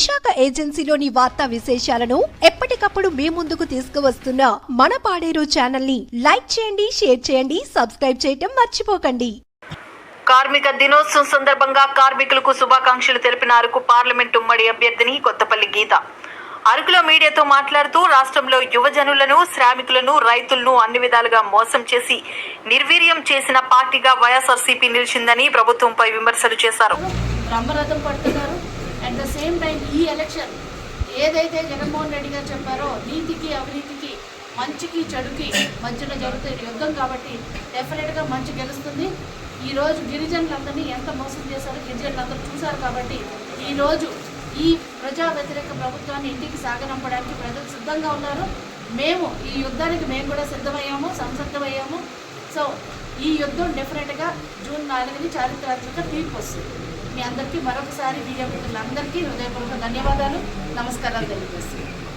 విశాఖ ఏజెన్సీలోని వార్తా విశేషాలను ఎప్పటికప్పుడు మీ ముందుకు తీసుకువస్తున్న మన పాడేరు ఛానల్ని లైక్ చేయండి షేర్ చేయండి సబ్స్క్రైబ్ చేయటం మర్చిపోకండి. కార్మిక దినోత్సవం సందర్భంగా కార్మికులకు శుభాకాంక్షలు తెలిపిన అరకు పార్లమెంట్ ఉమ్మడి అభ్యర్థిని కొత్తపల్లి గీత. అరకులో మీడియాతో మాట్లాడుతూ రాష్ట్రంలో యువజనులను శ్రామికులను రైతులను అన్ని విధాలుగా మోసం చేసి నిర్వీర్యం చేసిన పార్టీగా వైఎస్ఆర్సీపీ నిలిచిందని ప్రభుత్వంపై విమర్శలు చేశారు. అట్ ద సేమ్ టైం ఈ ఎలక్షన్ ఏదైతే జగన్మోహన్ రెడ్డి గారు చెప్పారో నీతికి అవినీతికి మంచికి చెడుకి మధ్యలో జరుగుతున్న యుద్ధం కాబట్టి డెఫినెట్గా మంచి గెలుస్తుంది. ఈరోజు గిరిజనులందరినీ ఎంత మోసం చేశారో గిరిజనులందరూ చూశారు కాబట్టి ఈరోజు ఈ ప్రజా వ్యతిరేక ప్రభుత్వాన్ని ఇంటికి సాగనంపడానికి ప్రజలు సిద్ధంగా ఉన్నారు. మేము ఈ యుద్ధానికి మేము కూడా సిద్ధమయ్యాము సంసిద్ధమయ్యాము. సో ఈ యుద్ధం డెఫినెట్గా జూన్ నాలుగుని చారిత్రాత్మక తీర్పు వస్తుంది. మీ అందరికీ మరొకసారి మీడియా మిత్రులందరికీ హృదయపూర్వక ధన్యవాదాలు. నమస్కారాలు తెలియజేస్తున్నాను.